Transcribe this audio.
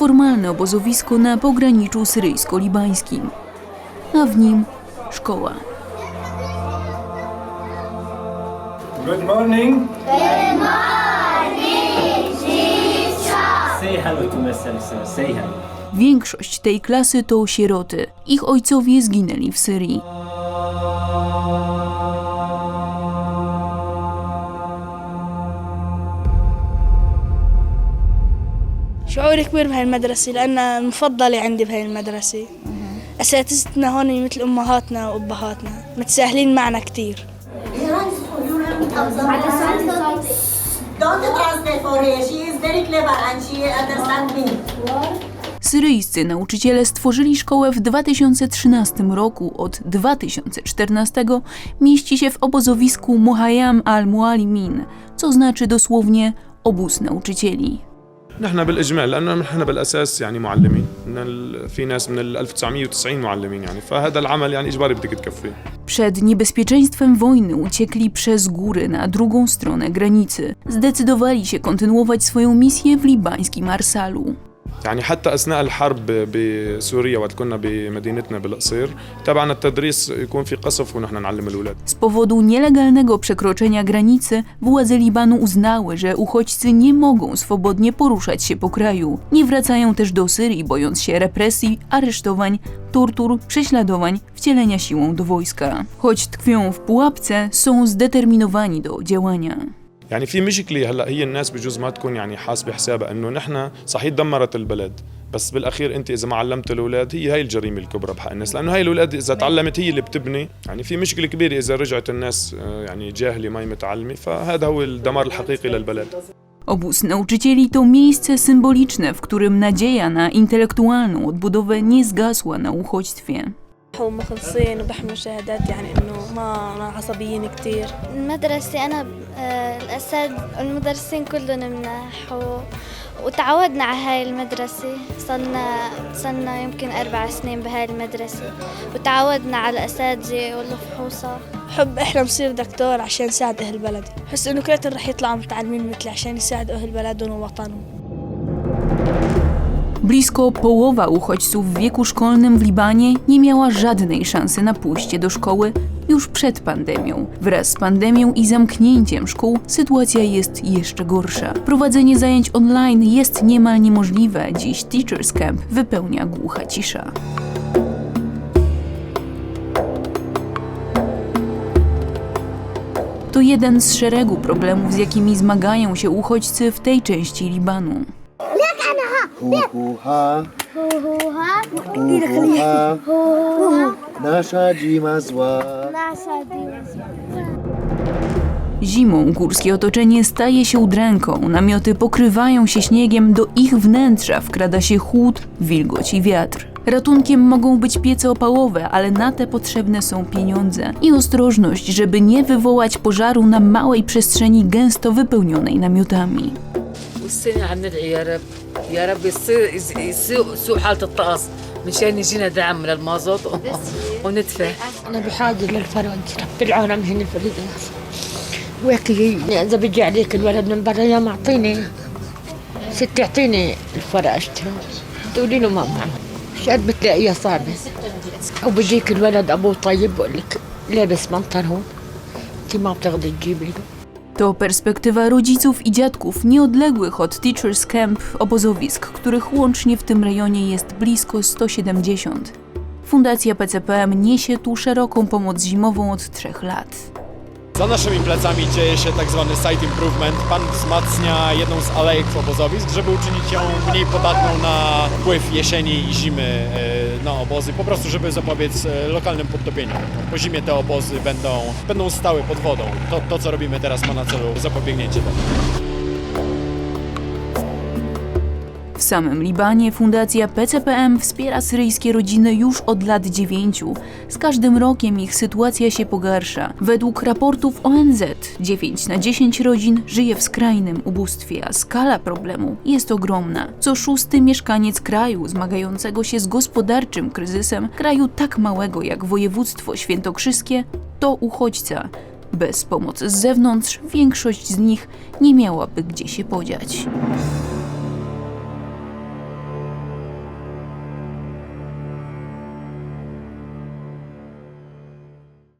nieformalne obozowisko na pograniczu syryjsko-libańskim, a w nim szkoła. Good morning. Say hello to myself, sir. Say hello. Większość tej klasy to sieroty. Ich ojcowie zginęli w Syrii. شعوري كبير بهاي المدرسة لأنها المفضلة عندي بهاي المدرسة أساتذتنا هون مثل أمهاتنا وأبهاتنا متساهلين معنا كتير Don't translate for her. She is very clever and she understands me. Syryjscy nauczyciele stworzyli szkołę w 2013 roku. Od 2014 mieści się w obozowisku Muhayyam al-Mualimin, co znaczy dosłownie obóz nauczycieli. نحن بالاجماع لانه نحن بالاساس يعني معلمين من ال... في ناس من ال 1990 معلمين يعني فهذا العمل يعني اجباري بدك تكفيه Przed niebezpieczeństwem wojny uciekli przez góry na drugą stronę granicy. Zdecydowali się kontynuować swoją misję w libańskim Arsalu. يعني حتى اثناء الحرب بسوريا وقت كنا بمدينتنا بالقصير تبعنا التدريس يكون في قصف ونحن نعلم الاولاد Z powodu nielegalnego przekroczenia granicy władze Libanu uznały, że uchodźcy nie mogą swobodnie poruszać się po kraju. Nie wracają też do Syrii, bojąc się represji, aresztowań, tortur, prześladowań, wcielenia siłą do wojska. Choć tkwią w pułapce, są zdeterminowani do działania. يعني في مشكله هلأ هي الناس بجوز ما تكون يعني حاسبه حسابها إنه نحن صحيح دمرت البلد بس بالأخير أنت إذا ما علمت الأولاد هي هاي الجريمة الكبرى بحق الناس لأنه هاي الأولاد إذا تعلمت هي اللي بتبني يعني في مشكله كبيره إذا رجعت الناس آه، يعني جاهلة ما متعلمة فهذا هو الدمار الحقيقي للبلد Obóz nauczycieli to miejsce symboliczne, w którym nadzieja na intelektualną odbudowę nie zgasła na uchodźstwie. ومخلصين وبحملوا شهادات يعني إنه ما ما عصبيين كتير. المدرسة أنا آه، الأساتذة المدرسين كلهم مناح و... وتعودنا على هاي المدرسة. صرنا صرنا يمكن أربع سنين بهاي المدرسة. وتعودنا على الأساتذة والفحوصة. بحب احلم صير دكتور عشان ساعد أهل بلدي بحس إنه كلياتهم رح يطلعوا متعلمين مثلي عشان يساعدوا أهل بلدهم ووطنهم. Blisko połowa uchodźców w wieku szkolnym w Libanie nie miała żadnej szansy na pójście do szkoły już przed pandemią. Wraz z pandemią i zamknięciem szkół sytuacja jest jeszcze gorsza. Prowadzenie zajęć online jest niemal niemożliwe. Dziś Teachers Camp wypełnia głucha cisza. To jeden z szeregu problemów, z jakimi zmagają się uchodźcy w tej części Libanu. Huhuha. Huhuha. Nasza zima zła. Zimą górskie otoczenie staje się udręką, namioty pokrywają się śniegiem, do ich wnętrza wkrada się chłód, wilgoć i wiatr. Ratunkiem mogą być piece opałowe, ale na te potrzebne są pieniądze i ostrożność, żeby nie wywołać pożaru na małej przestrzeni gęsto wypełnionej namiotami. والسنة عم ندعي يا رب. يا رب يصير يس- يسوء سوء حالة الطقس مشان يجينا دعم من المازوت. وندفع أنا بحاجة للفرج رب العالم هنا الفريق وياكي إذا بيجي عليك الولد من برا يا معطيني. ست اعطيني الفرج. اشتري تقولي له ما معه شاد بتلاقيها صعبة أو بيجيك الولد أبوه طيب بقول لك لابس منطر هون. أنت ما بتاخدي تجيبي له. To perspektywa rodziców i dziadków nieodległych od Teachers Camp obozowisk, których łącznie w tym rejonie jest blisko 170. Fundacja PCPM niesie tu szeroką pomoc zimową od trzech lat. Za naszymi plecami dzieje się tak zwany site improvement. Pan wzmacnia jedną z alejek obozowisk, żeby uczynić ją mniej podatną na wpływ jesieni i zimy e, na obozy, po prostu żeby zapobiec e, lokalnym podtopieniom. Po zimie te obozy będą, będą stały pod wodą. To, to, co robimy teraz ma na celu zapobiegnięcie temu. W samym Libanie fundacja PCPM wspiera syryjskie rodziny już od lat dziewięciu. Z każdym rokiem ich sytuacja się pogarsza. Według raportów ONZ 9 na 10 rodzin żyje w skrajnym ubóstwie, a skala problemu jest ogromna. Co szósty mieszkaniec kraju zmagającego się z gospodarczym kryzysem, kraju tak małego jak województwo świętokrzyskie, to uchodźca. Bez pomocy z zewnątrz większość z nich nie miałaby gdzie się podziać.